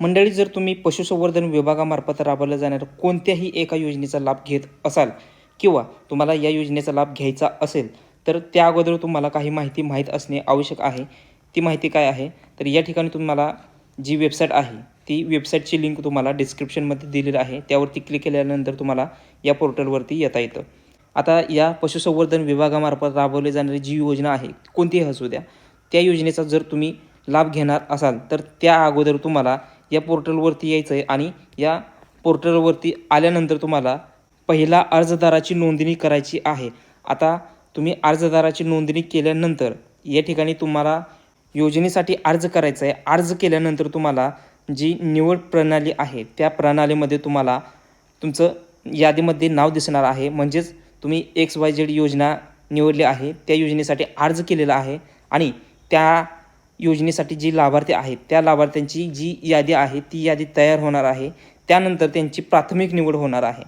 मंडळी जर तुम्ही पशुसंवर्धन विभागामार्फत राबवल्या जाणाऱ्या कोणत्याही एका योजनेचा लाभ घेत असाल किंवा तुम्हाला या योजनेचा लाभ घ्यायचा असेल तर त्या अगोदर तुम्हाला काही माहिती माहीत असणे आवश्यक आहे. ती माहिती काय आहे? तर या ठिकाणी तुम्हाला जी वेबसाईट आहे ती वेबसाईटची लिंक तुम्हाला डिस्क्रिप्शनमध्ये दिलेली आहे. त्यावरती क्लिक केल्यानंतर तुम्हाला या पोर्टलवरती येता येतं. आता या पशुसंवर्धन विभागामार्फत राबवली जाणारी जी योजना आहे कोणतीही असू द्या त्या योजनेचा जर तुम्ही लाभ घेणार असाल तर त्या अगोदर तुम्हाला या पोर्टलवरती यायचं आहे आणि या पोर्टलवरती आल्यानंतर तुम्हाला पहिला अर्जदाराची नोंदणी करायची आहे. आता तुम्ही अर्जदाराची नोंदणी केल्यानंतर या ठिकाणी तुम्हाला योजनेसाठी अर्ज करायचा आहे अर्ज केल्यानंतर तुम्हाला जी निवड प्रणाली आहे त्या प्रणालीमध्ये तुम्हाला तुमचं यादीमध्ये नाव दिसणार आहे. म्हणजेच तुम्ही एक्स वाय झेड योजना निवडली आहे त्या योजनेसाठी अर्ज केलेला आहे आणि त्या योजनेसाठी जी लाभार्थी आहेत त्या लाभार्थ्यांची जी यादी आहे ती यादी तयार होणार आहे. त्यानंतर त्यांची प्राथमिक निवड होणार आहे.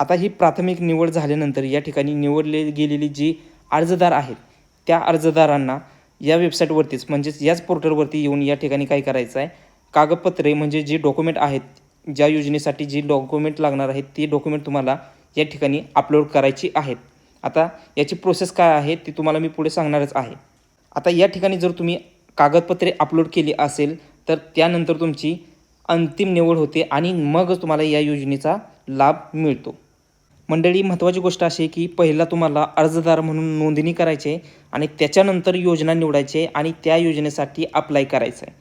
आता ही प्राथमिक निवड झाल्यानंतर या ठिकाणी निवडले गेलेली जी अर्जदार आहेत त्या अर्जदारांना या वेबसाईटवरतीच म्हणजेच याच पोर्टलवरती येऊन या ठिकाणी काय करायचं आहे? कागदपत्रे म्हणजे जे डॉक्युमेंट आहेत ज्या योजनेसाठी जी डॉक्युमेंट लागणार आहेत ती डॉक्युमेंट तुम्हाला या ठिकाणी अपलोड करायची आहेत. आता याची प्रोसेस काय आहे ती तुम्हाला मी पुढे सांगणारच आहे. आता या ठिकाणी जर तुम्ही कागदपत्रे अपलोड केली असेल तर त्यानंतर तुमची अंतिम निवड होते आणि मगच तुम्हाला या योजनेचा लाभ मिळतो. मंडळी महत्त्वाची गोष्ट अशी आहे की पहिला तुम्हाला अर्जदार म्हणून नोंदणी करायची आहे आणि त्याच्यानंतर योजना निवडायची आणि त्या योजनेसाठी अप्लाय करायचं आहे.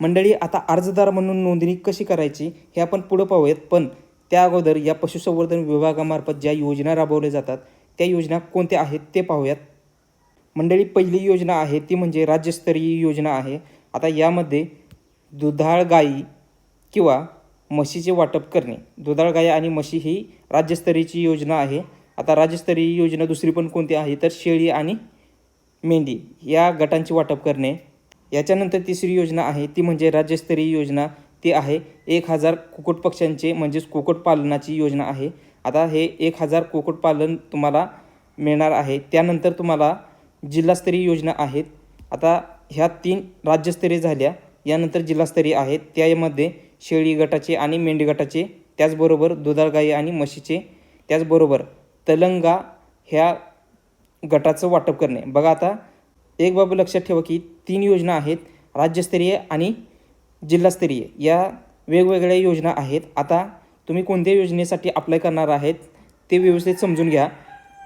मंडळी आता अर्जदार म्हणून नोंदणी कशी करायची हे आपण पुढं पाहूयात पण त्या अगोदर या पशुसंवर्धन विभागामार्फत ज्या योजना राबवल्या जातात त्या योजना कोणत्या आहेत ते पाहूयात. मंडळी पहिली योजना आहे ती म्हणजे राज्यस्तरीय योजना आहे. आता यामध्ये दुधाळ गाई किंवा म्हशीचे वाटप करणे. दुधाळ गाई आणि म्हशी ही राज्यस्तरीयची योजना आहे. आता राज्यस्तरीय योजना दुसरी पण कोणती आहे? तर शेळी आणि मेंढी या गटांची वाटप करणे. याच्यानंतर तिसरी योजना आहे ती म्हणजे राज्यस्तरीय योजना. ती आहे एक हजार कुक्कुटपक्ष्यांचे म्हणजेच कुक्कुटपालनाची योजना आहे. आता हे एक हजार कुक्कुटपालन तुम्हाला मिळणार आहे. त्यानंतर तुम्हाला जिल्हास्तरीय योजना आहेत. आता ह्या तीन राज्यस्तरीय झाल्या. यानंतर जिल्हास्तरीय आहेत. त्यामध्ये शेळी गटाचे आणि मेंढी गटाचे त्याचबरोबर दुधाळ गाई आणि म्हशीचे त्याचबरोबर तलंगा ह्या गटाचं वाटप करणे. बघा आता एक बाब लक्षात ठेवा की तीन योजना आहेत राज्यस्तरीय आणि जिल्हास्तरीय. या वेगवेगळ्या योजना आहेत. आता तुम्ही कोणत्या योजनेसाठी अप्लाय करणार आहेत ते व्यवस्थित समजून घ्या.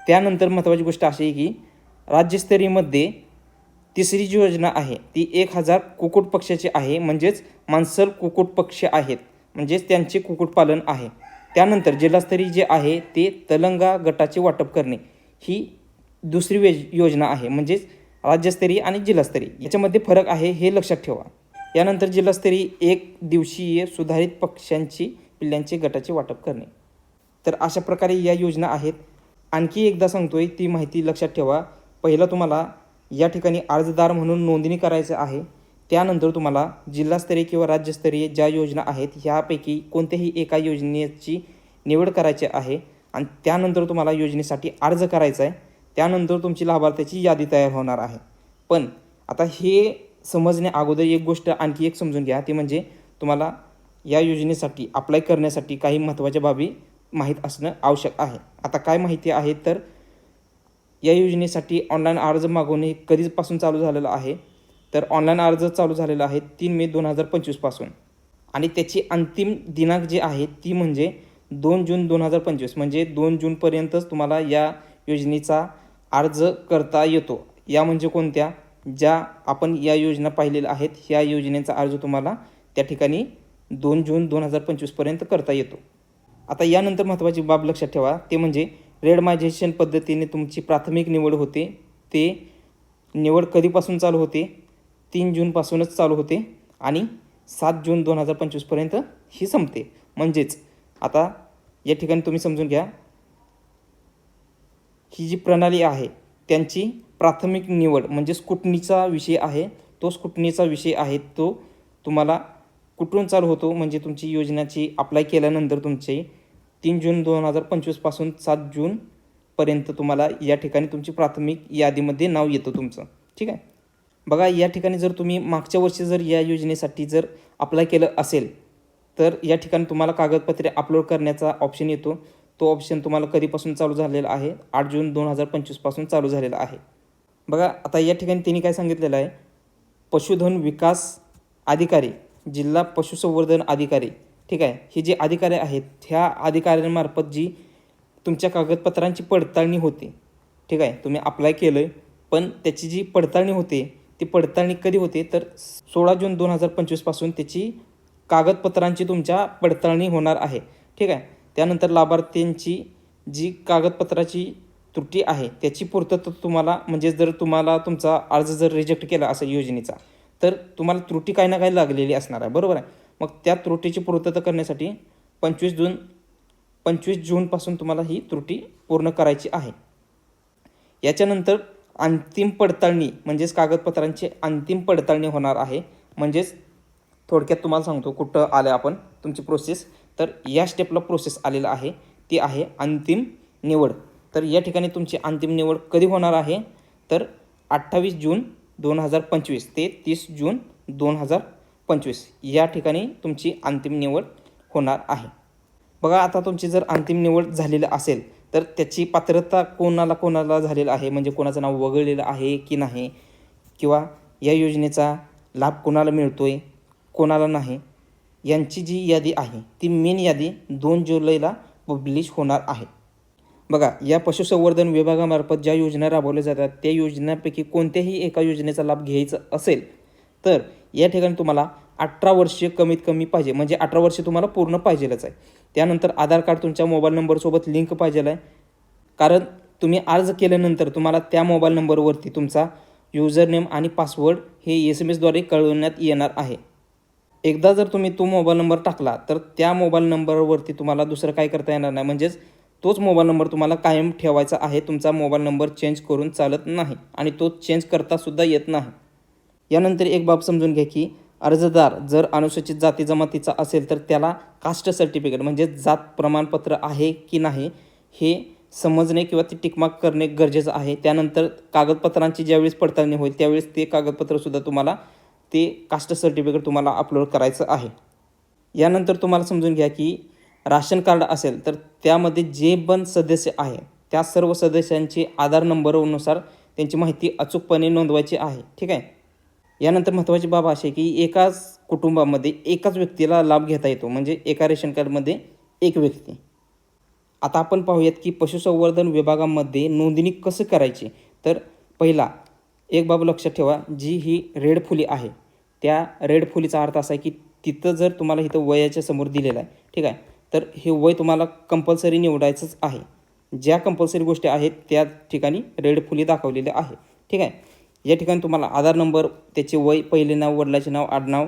त्यानंतर महत्त्वाची गोष्ट अशी आहे की राज्यस्तरीयमध्ये तिसरी जी योजना आहे ती एक हजार कुक्कुट पक्षाची आहे म्हणजेच मांसल कुक्कुट पक्ष आहेत म्हणजेच त्यांचे कुक्कुटपालन आहे. त्यानंतर जिल्हास्तरीय जे आहे ते तलंगा गटाचे वाटप करणे ही दुसरी वेज योजना आहे म्हणजेच राज्यस्तरीय आणि जिल्हास्तरीय. याच्यामध्ये फरक आहे हे लक्षात ठेवा. यानंतर जिल्हास्तरीय एक दिवसीय सुधारित पक्ष्यांची पिल्ल्यांचे गटाचे वाटप करणे. तर अशा प्रकारे या योजना आहेत. आणखी एकदा सांगतोय ती माहिती लक्षात ठेवा. पहिलं तुम्हाला या ठिकाणी अर्जदार म्हणून नोंदणी करायचं आहे. त्यानंतर तुम्हाला जिल्हास्तरीय किंवा राज्यस्तरीय ज्या योजना आहेत ह्यापैकी कोणत्याही एका योजनेची निवड करायची आहे आणि त्यानंतर तुम्हाला योजनेसाठी अर्ज करायचा आहे. त्यानंतर तुमची लाभार्थ्याची यादी तयार होणार आहे. पण आता हे समजण्या अगोदर एक गोष्ट आणखी एक समजून घ्या. ती म्हणजे तुम्हाला या योजनेसाठी अप्लाय करण्यासाठी काही महत्त्वाच्या बाबी माहीत असणं आवश्यक आहे. आता काय माहिती आहे तर या योजनेसाठी ऑनलाईन अर्ज मागवणे कधीपासून चालू झालेलं आहे? तर ऑनलाईन अर्ज चालू झालेला आहे तीन मे दोन हजार पंचवीसपासून आणि त्याची अंतिम दिनांक जी आहे ती म्हणजे दोन जून दोन हजार पंचवीस. म्हणजे दोन जूनपर्यंतच तुम्हाला या योजनेचा अर्ज करता येतो. या म्हणजे कोणत्या? ज्या आपण या योजना पाहिलेल्या आहेत ह्या योजनेचा अर्ज तुम्हाला त्या ठिकाणी दोन जून दोन हजार पंचवीसपर्यंत करता येतो. आता यानंतर महत्त्वाची बाब लक्षात ठेवा ते म्हणजे रेडमायझेशन पद्धतीने तुमची प्राथमिक निवड होते. ते निवड कधीपासून चालू होते? तीन जूनपासूनच चालू होते आणि सात जून दोन हजार पंचवीसपर्यंत ही संपते. म्हणजेच आता या ठिकाणी तुम्ही समजून घ्या. ही जी प्रणाली आहे त्यांची प्राथमिक निवड म्हणजे स्कुटनीचा विषय आहे. तो स्कुटनीचा विषय आहे. तो तुम्हाला कुठून चालू होतो? म्हणजे तुमची योजनाची अप्लाय केल्यानंतर तुमची तीन जून दोन हजार पंचवीसपासून सात जूनपर्यंत तुम्हाला या ठिकाणी तुमची प्राथमिक यादीमध्ये नाव येतं तुमचं. ठीक आहे? बघा या ठिकाणी जर तुम्ही मागच्या वर्षी जर या योजनेसाठी जर अप्लाय केलं असेल तर या ठिकाणी तुम्हाला कागदपत्रे अपलोड करण्याचा ऑप्शन येतो. तो ऑप्शन तुम्हाला कधीपासून चालू झालेला आहे? आठ जून दोन हजार पंचवीसपासून चालू झालेला आहे. बघा आता या ठिकाणी त्यांनी काय सांगितलेलं आहे? पशुधन विकास अधिकारी जिल्हा पशुसंवर्धन अधिकारी ठीक आहे? हे जे अधिकारी आहेत ह्या अधिकाऱ्यांमार्फत जी तुमच्या कागदपत्रांची पडताळणी होते ठीक आहे? तुम्ही अप्लाय केलं आहे पण त्याची जी पडताळणी होते ती पडताळणी कधी होते? तर सोळा जून दोन हजार पंचवीसपासून त्याची कागदपत्रांची तुमच्या पडताळणी होणार आहे ठीक आहे? त्यानंतर लाभार्थ्यांची जी कागदपत्राची त्रुटी आहे त्याची पूर्तता तुम्हाला म्हणजे जर तुम्हाला तुमचा अर्ज जर रिजेक्ट केला असेल योजनेचा तर तुम्हाला त्रुटी काही ना काही लागलेली असणार आहे बरोबर आहे? मग त्या त्रुटीची पूर्तता करण्यासाठी पंचवीस जून पंचवीस जूनपासून तुम्हाला ही त्रुटी पूर्ण करायची आहे. याच्यानंतर अंतिम पडताळणी म्हणजेच कागदपत्रांची अंतिम पडताळणी होणार आहे. म्हणजेच थोडक्यात तुम्हाला सांगतो कुठं आलं आपण तुमची प्रोसेस तर या स्टेपला प्रोसेस आलेलं आहे. ती आहे अंतिम निवड. तर या ठिकाणी तुमची अंतिम निवड कधी होणार आहे? तर अठ्ठावीस जून दोन हजार पंचवीस ते तीस जून दोन हजार पंचवीस या ठिकाणी तुमची अंतिम निवड होणार आहे. बघा आता तुमची जर अंतिम निवड झालेली असेल तर त्याची पात्रता कोणाला कोणाला झालेलं आहे? म्हणजे कोणाचं नाव वगळलेलं आहे की नाही? किंवा या योजनेचा लाभ कोणाला मिळतो आहे कोणाला नाही? यांची जी यादी आहे ती मेन यादी दोन जुलैला पब्लिश होणार आहे. बघा या पशुसंवर्धन विभागामार्फत ज्या योजना राबवल्या जातात त्या योजनांपैकी कोणत्याही एका योजनेचा लाभ घ्यायचा असेल तर या ठिकाणी तुम्हाला अठरा वर्षे कमीत कमी पाहिजे. म्हणजे अठरा वर्षे तुम्हाला पूर्ण पाहिजेलच आहे. त्यानंतर आधार कार्ड तुमच्या मोबाईल नंबरसोबत लिंक पाहिजेल आहे. कारण तुम्ही अर्ज केल्यानंतर तुम्हाला त्या मोबाईल नंबरवरती तुमचा युजर नेम आणि पासवर्ड हे एस एम एसद्वारे कळवण्यात येणार आहे. एकदा जर तुम्ही तो मोबाईल नंबर टाकला तर त्या मोबाईल नंबरवरती तुम्हाला दुसरं काय करता येणार नाही. म्हणजेच तोच मोबाईल नंबर तुम्हाला कायम ठेवायचा आहे. तुमचा मोबाईल नंबर चेंज करून चालत नाही आणि तो चेंज करतासुद्धा येत नाही. यानंतर एक बाब समजून घ्या की अर्जदार जर अनुसूचित जाती जमातीचा असेल तर त्याला कास्ट सर्टिफिकेट म्हणजे जात प्रमाणपत्र आहे की नाही हे समजणे किंवा ती टिकमार्क करणे गरजेचं आहे. त्यानंतर कागदपत्रांची ज्यावेळेस पडताळणी होईल त्यावेळेस ते कागदपत्रसुद्धा तुम्हाला ते कास्ट सर्टिफिकेट तुम्हाला अपलोड करायचं आहे. यानंतर तुम्हाला समजून घ्या की राशन कार्ड असेल तर त्यामध्ये जे पण सदस्य आहे त्या सर्व सदस्यांची आधार नंबरनुसार त्यांची माहिती अचूकपणे नोंदवायची आहे. ठीक आहे? यानंतर महत्त्वाची बाब अशी आहे की एकाच कुटुंबामध्ये एकाच व्यक्तीला लाभ घेता येतो. म्हणजे एका रेशन कार्डमध्ये एक व्यक्ती. आता आपण पाहूयात की पशुसंवर्धन विभागामध्ये नोंदणी कसं करायची? तर पहिला एक बाब लक्षात ठेवा जी ही रेड फुली आहे. त्या रेड फुलीचा अर्थ असा आहे की तिथं जर तुम्हाला इथं वयाच्या समोर दिलेलं आहे ठीक आहे? तर हे वय तुम्हाला कंपल्सरी निवडायचंच आहे. ज्या कंपल्सरी गोष्टी आहेत त्या ठिकाणी रेड फुली दाखवलेल्या आहे ठीक आहे? या ठिकाणी तुम्हाला आधार नंबर त्याचे वय पहिले नाव वडिलाचे नाव आडनाव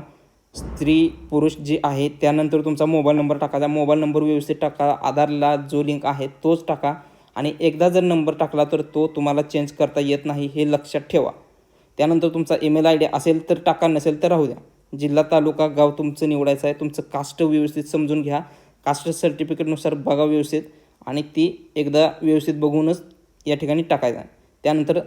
स्त्री पुरुष जे आहे त्यानंतर तुमचा मोबाईल नंबर टाकायचा मोबाईल नंबर व्यवस्थित टाका. आधारला जो लिंक आहे तोच टाका. आणि एकदा जर नंबर टाकला तर तो तुम्हाला चेंज करता येत नाही हे लक्षात ठेवा. त्यानंतर तुमचा ईमेल आय डी असेल तर टाका नसेल तर राहू द्या. जिल्हा तालुका गाव तुमचं निवडायचं आहे. तुमचं कास्ट व्यवस्थित समजून घ्या. कास्ट सर्टिफिकेटनुसार बघा व्यवस्थित. आणि ती एकदा व्यवस्थित बघूनच या ठिकाणी टाकायचं त्यानंतर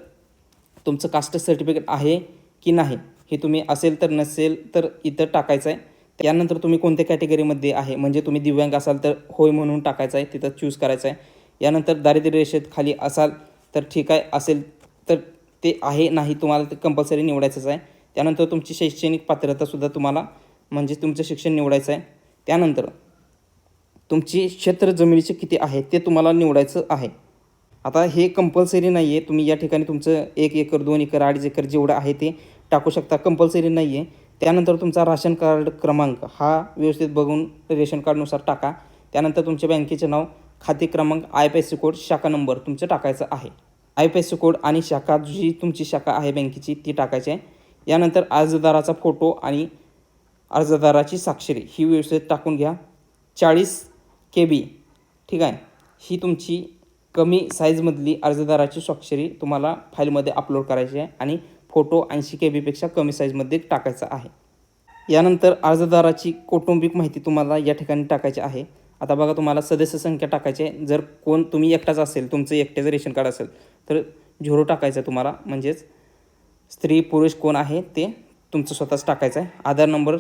तुमचं कास्ट सर्टिफिकेट आहे की नाही हे तुम्ही असेल तर नसेल तर इथं टाकायचं आहे. त्यानंतर तुम्ही कोणत्या कॅटेगरीमध्ये आहे म्हणजे तुम्ही दिव्यांग असाल तर होय म्हणून टाकायचं आहे तिथं चूज करायचं आहे. यानंतर दारिद्र्य रेषेत खाली असाल तर ठीक आहे असेल तर ते आहे नाही तुम्हाला ते कंपल्सरी निवडायचंच आहे. त्यानंतर तुमची शैक्षणिक पात्रतासुद्धा तुम्हाला म्हणजे तुमचं शिक्षण निवडायचं आहे. त्यानंतर तुमची क्षेत्र जमिनीचे किती आहे ते तुम्हाला निवडायचं आहे. आता हे कंपल्सरी नाही आहे तुम्ही या ठिकाणी तुमचं एक एकर दोन एकर अडीच एकर जेवढं आहे ते टाकू शकता. कंपल्सरी नाही आहे त्यानंतर तुमचा राशन कार्ड क्रमांक हा व्यवस्थित बघून रेशन कार्डनुसार टाका. त्यानंतर तुमच्या बँकेचे नाव खाते क्रमांक I P S C code शाखा नंबर तुमचं टाकायचं आहे. I P S C code आणि शाखा जी तुमची शाखा आहे बँकेची ती टाकायची आहे. यानंतर अर्जदाराचा फोटो आणि अर्जदाराची स्वाक्षरी ही व्यवस्थित टाकून घ्या. चाळीस के बी ठीक आहे? ही तुमची कमी साईजमधली अर्जदाराची स्वाक्षरी तुम्हाला फाईलमध्ये अपलोड करायची आहे आणि फोटो ऐंशी के बीपेक्षा कमी साईजमध्ये टाकायचा आहे. यानंतर अर्जदाराची कौटुंबिक माहिती तुम्हाला या ठिकाणी टाकायची आहे. आता बघा तुम्हाला सदस्य संख्या टाकायची आहे. जर कोण तुम्ही एकटाच असेल तुमचं एकट्याचं रेशन कार्ड असेल तर झिरो टाकायचं आहे तुम्हाला. म्हणजेच स्त्री पुरुष कोण आहे ते तुमचं स्वतःच टाकायचं आहे. आधार नंबर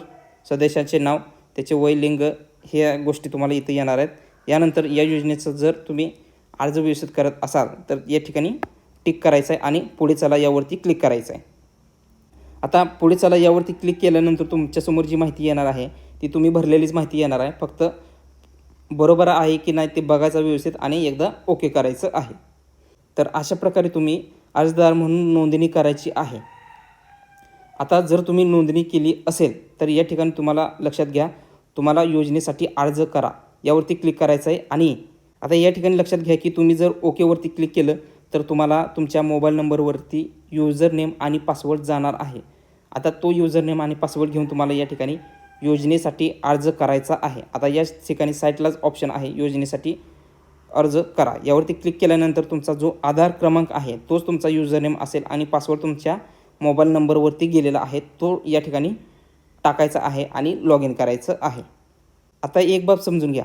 सदस्याचे नाव त्याचे वय लिंग ह्या गोष्टी तुम्हाला इथं येणार आहेत. यानंतर या योजनेचं जर तुम्ही अर्ज व्यवस्थित करत असाल तर या ठिकाणी टिक करायचं आहे आणि पुढे चला यावरती क्लिक करायचं आहे आता पुढे चला यावरती क्लिक केल्यानंतर तुमच्यासमोर जी माहिती येणार आहे ती तुम्ही भरलेलीच माहिती येणार आहे. फक्त बरोबर आहे की नाही ते बघायचं व्यवस्थित आणि एकदा ओके करायचं आहे. तर अशा प्रकारे तुम्ही अर्जदार म्हणून नोंदणी करायची आहे. आता जर तुम्ही नोंदणी केली असेल तर या ठिकाणी तुम्हाला लक्षात घ्या तुम्हाला योजनेसाठी अर्ज करा. यावरती क्लिक करायचं आहे आणि आता या ठिकाणी लक्षात घ्या की तुम्ही जर ओकेवरती क्लिक केलं तर तुम्हाला तुमच्या मोबाईल नंबरवरती युजर नेम आणि पासवर्ड जाणार आहे. आता तो युजर नेम आणि पासवर्ड घेऊन तुम्हाला या ठिकाणी योजनेसाठी अर्ज करायचा आहे. आता या ठिकाणी साईटलाच ऑप्शन आहे योजनेसाठी अर्ज करा. यावरती क्लिक केल्यानंतर तुमचा जो आधार क्रमांक आहे तोच तुमचा युजर नेम असेल आणि पासवर्ड तुमच्या मोबाईल नंबरवरती गेलेला आहे तो या ठिकाणी टाकायचा आहे आणि लॉग इन करायचं आहे. आता एक बाब समजून घ्या.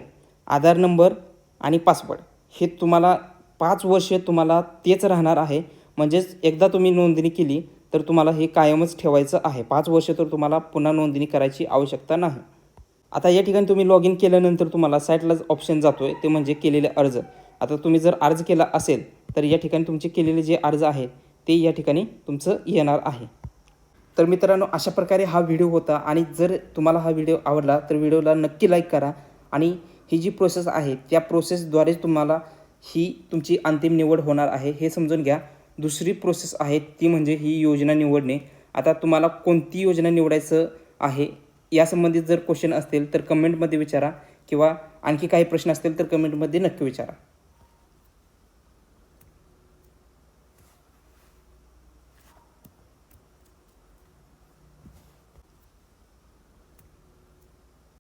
आधार नंबर आणि पासवर्ड हे तुम्हाला पाच वर्ष तुम्हाला तेच राहणार आहे. म्हणजेच एकदा तुम्ही नोंदणी केली तर तुम्हाला हे कायमच ठेवायचं आहे. पाच वर्ष तर तुम्हाला पुन्हा नोंदणी करायची आवश्यकता नाही. आता या ठिकाणी तुम्ही लॉग इन केल्यानंतर तुम्हाला साईटलाच ऑप्शन जातो आहे ते म्हणजे केलेले अर्ज. आता तुम्ही जर अर्ज केला असेल तर या ठिकाणी तुमचे केलेले जे अर्ज आहे ते या ठिकाणी तुमचं येणार आहे. तर मित्रांनो अशा प्रकारे हा व्हिडिओ होता. आणि जर तुम्हाला हा व्हिडिओ आवडला तर व्हिडिओला नक्की लाईक करा. आणि ही जी प्रोसेस आहे त्या प्रोसेसद्वारेच तुम्हाला ही तुमची अंतिम निवड होणार आहे. हे समजून घ्या. दुसरी प्रोसेस आहे ती म्हणजे ही योजना निवडणे. आता तुम्हाला कोणती योजना निवडायचं आहे यासंबंधित जर क्वेश्चन असतील तर कमेंटमध्ये विचारा किंवा आणखी काही प्रश्न असतील तर कमेंटमध्ये नक्की विचारा.